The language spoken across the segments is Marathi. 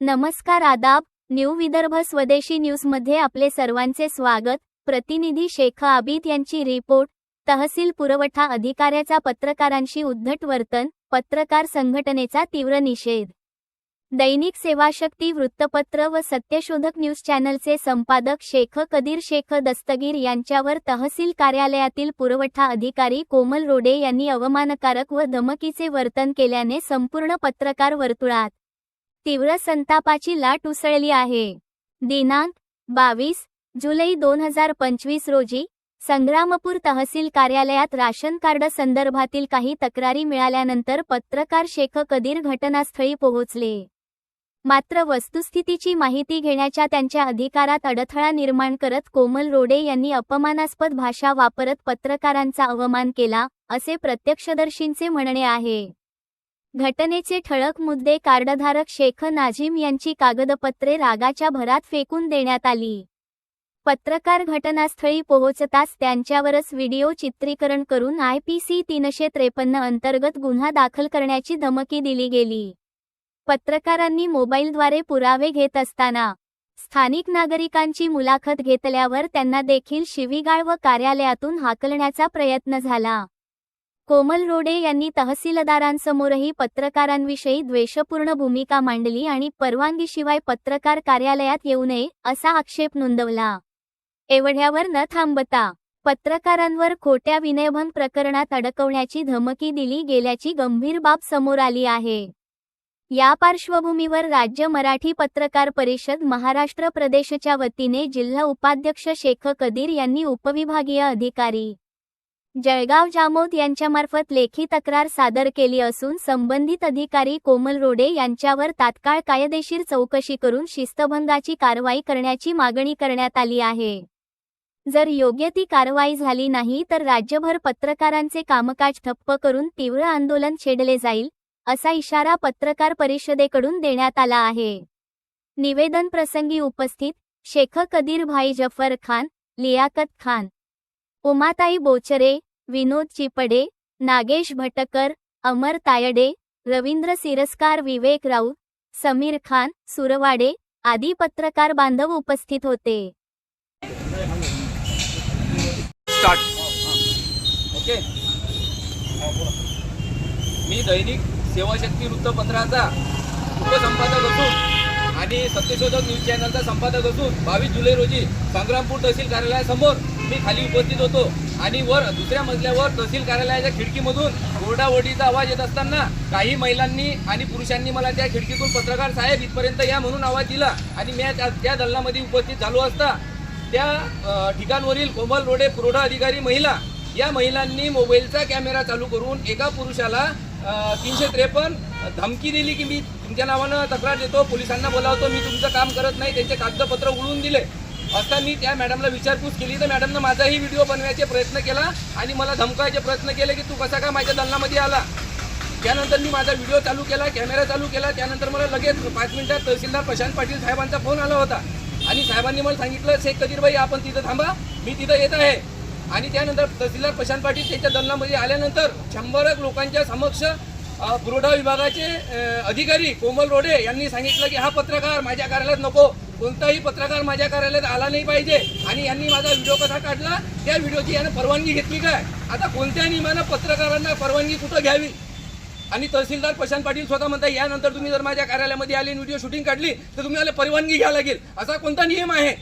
नमस्कार आदाब न्यू विदर्भ स्वदेशी न्यूजमध्ये आपले सर्वांचे स्वागत. प्रतिनिधी शेख आबिद यांची रिपोर्ट. तहसील पुरवठा अधिकाऱ्याचा पत्रकारांशी उद्धट वर्तन पत्रकार संघटनेचा तीव्र निषेध. दैनिक सेवाशक्ती वृत्तपत्र व सत्यशोधक न्यूज चॅनलचे संपादक शेख कदीर शेख दस्तगीर यांच्यावर तहसील कार्यालयातील पुरवठा अधिकारी कोमल रोडे यांनी अवमानकारक व धमकीचे वर्तन केल्याने संपूर्ण पत्रकार वर्तुळात. तीव्र संतापाची लाट उसळली आहे. दिनांक बावीस जुलै दोन हजार पंचवीस रोजी संग्रामपूर तहसील कार्यालयात राशन कार्ड संदर्भातील काही तक्रारी मिळाल्यानंतर पत्रकार शेख कदीर घटनास्थळी पोहोचले. मात्र वस्तुस्थितीची माहिती घेण्याच्या त्यांच्या अधिकारात अडथळा निर्माण करत कोमल रोडे यांनी अपमानास्पद भाषा वापरत पत्रकारांचा अवमान केला असे प्रत्यक्षदर्शींचे म्हणणे आहे. घटनेचे ठळक मुद्दे कार्डधारक शेख नाझीम यांची कागदपत्रे रागाच्या भरात फेकून देण्यात आली. पत्रकार घटनास्थळी पोहोचताच त्यांच्यावरच व्हिडिओ चित्रीकरण करून आय पी सी तीनशे त्रेपन्न अंतर्गत गुन्हा दाखल करण्याची धमकी दिली गेली. पत्रकारांनी मोबाईलद्वारे पुरावे घेत असताना स्थानिक नागरिकांची मुलाखत घेतल्यावर त्यांना देखील शिवीगाळ व कार्यालयातून हाकलण्याचा प्रयत्न झाला. कोमल रोडे यांनी तहसीलदारांसमोरही पत्रकारांविषयी द्वेषपूर्ण भूमिका मांडली आणि परवानगीशिवाय पत्रकार कार्यालयात येऊ नये असा आक्षेप नोंदवला. एवढ्यावर न थांबता पत्रकारांवर खोट्या विनयभंग प्रकरणात अडकवण्याची धमकी दिली गेल्याची गंभीर बाब समोर आली आहे. या पार्श्वभूमीवर राज्य मराठी पत्रकार परिषद महाराष्ट्र प्रदेशच्या वतीने जिल्हा उपाध्यक्ष शेख कदीर यांनी उपविभागीय अधिकारी जळगाव जामोद यांच्यामार्फत लेखी तक्रार सादर केली असून संबंधित अधिकारी कोमल रोडे यांच्यावर तात्काळ कायदेशीर चौकशी करून शिस्तभंगाची कारवाई करण्याची मागणी करण्यात आली आहे. जर योग्य ती कारवाई झाली नाही तर राज्यभर पत्रकारांचे कामकाज ठप्प करून तीव्र आंदोलन छेडले जाईल असा इशारा पत्रकार परिषदेकडून देण्यात आला आहे. निवेदन प्रसंगी उपस्थित शेख कदीर भाई जफर खान लियाकत खान उमाताई बोचरे विनोद चिपडे नागेश भटकर अमर तायडे रवींद्र सिरस्कार विवेक राऊत समीर खान सुरवाडे आदी पत्रकार बांधव उपस्थित होते. ओके. मी दैनिक सेवाशक्ती वृत्तपत्राचा उपसंपादक असून आणि सत्यशोधक न्यूज चॅनलचा संपादक असून बावीस जुलै रोजी संग्रामपूर तहसील कार्यालयासमोर मी खाली उपस्थित होतो आणि वर दुसऱ्या मजल्यावर तहसील कार्यालयाच्या खिडकीमधून ओरडाओरडीचा आवाज येत असताना काही महिलांनी आणि पुरुषांनी मला त्या खिडकीतून पत्रकार साहेब इथपर्यंत या म्हणून आवाज दिला. आणि मी त्या त्या दल्लामध्ये उपस्थित झालो असता. त्या ठिकाणवरील कोमल रोडे पुरवठा अधिकारी महिला या महिलांनी मोबाईलचा कॅमेरा चालू करून एका पुरुषाला तीनशे त्रेपन्न धमकी दिली की मी तुमच्या नावानं तक्रार देतो पोलिसांना बोलावतो मी तुमचं काम करत नाही त्यांचे कागदपत्र उडवून दिले. असता मी त्या मॅडमला विचारपूस केली. तर मॅडमनं माझाही व्हिडिओ बनवायचे प्रयत्न केला आणि मला धमकायचे प्रयत्न केले की तू कसा का माझ्या दलनामध्ये आला. त्यानंतर मी माझा व्हिडिओ चालू केला कॅमेरा चालू केला. त्यानंतर मला लगेच पाच मिनिटात तहसीलदार प्रशांत पाटील साहेबांचा फोन आला होता. आणि साहेबांनी मला सांगितलं शेख कदीरबाई आपण तिथं थांबा. मी तिथं येत आहे. आणि त्यानंतर तहसीलदार प्रशांत पाटील त्यांच्या दलनामध्ये आल्यानंतर शंभर लोकांच्या समक्ष पुरवठा विभागाचे अधिकारी कोमल रोडे यांनी सांगितलं की हा पत्रकार माझ्या कार्यालयात नको. कोणताही पत्रकार माझ्या कार्यालयात आला नाही पाहिजे आणि यांनी माझा व्हिडिओ कसा काढला त्या व्हिडिओची यानं परवानगी घेतली काय? आता कोणत्या नियमानं पत्रकारांना परवानगी कुठं घ्यावी? आणि तहसीलदार प्रशांत पाटील स्वतः म्हणतात यानंतर तुम्ही जर माझ्या कार्यालयामध्ये आले व्हिडिओ शूटिंग काढली तर तुम्हाला परवानगी घ्यावी लागेल. असा कोणता नियम आहे?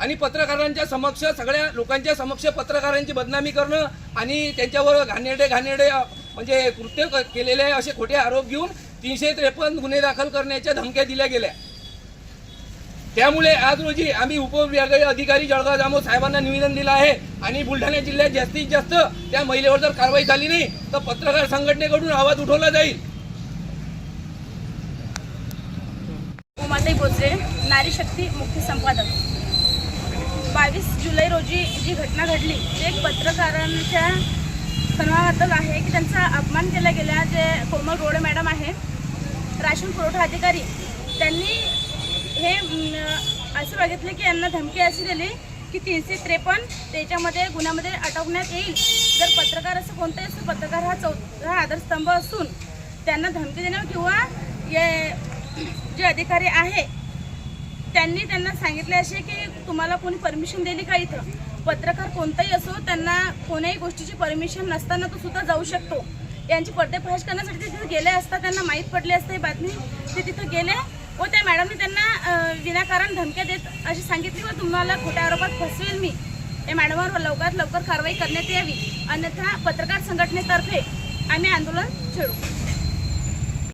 आणि पत्रकारांच्या समक्ष सगळ्या लोकांच्या समक्ष पत्रकारांची बदनामी करणं आणि त्यांच्यावर घाणेरडे घाणेरडे म्हणजे कृत्य क- केलेले असे खोटे आरोप घेऊन तीनशे त्रेपन्न गुन्हे दाखल करण्याच्या धमक्या दिल्या गेल्या. त्यामुळे आज रोजी आम्ही उपविभागीय अधिकारी जळगाव जामोद साहेबांना निवेदन दिलं आहे आणि बुलढाणा जिल्ह्यात जास्तीत जास्त त्या महिलेवर जर कारवाई झाली नाही तर पत्रकार संघटनेकडून आवाज उठवला जाईल. उमाताई बोचरे नारी शक्ती मुख्य संपादक. बावीस जुलै रोजी जी घटना घडली ते एक पत्रकारांच्या सन्मानाबद्दल आहे की त्यांचा अपमान केला गेला जे कोमल रोडे मॅडम आहे. राशन पुरवठा अधिकारी त्यांनी हे असं बघितलं की यांना धमकी अशी दिली की तीनशे त्रेपन्न त्याच्यामध्ये गुन्ह्यामध्ये अटकण्यात येईल. जर पत्रकार असं कोणताही असं पत्रकार हा चौथा आधारस्तंभ असून त्यांना धमकी देणं किंवा जे अधिकारी आहे त्यांनी त्यांना सांगितले असे की तुम्हाला कोणी परमिशन दिली का इथं? पत्रकार कोणताही असो त्यांना कोणाही गोष्टीची परमिशन नसताना तो सुद्धा जाऊ शकतो. यांची पर्देफाश करण्यासाठी ते तिथे गेले असता त्यांना माहीत पडली असते ही बातमी ते तिथं गेले. व त्या मॅडमने त्यांना विनाकारण धमक्या देत अशी सांगितली व तुम्हाला खोट्या आरोपात फसवेल मी. या मॅडमवर लवकरात लवकर कारवाई करण्यात यावी. अन्यथा पत्रकार संघटनेतर्फे आम्ही आंदोलन छेडू.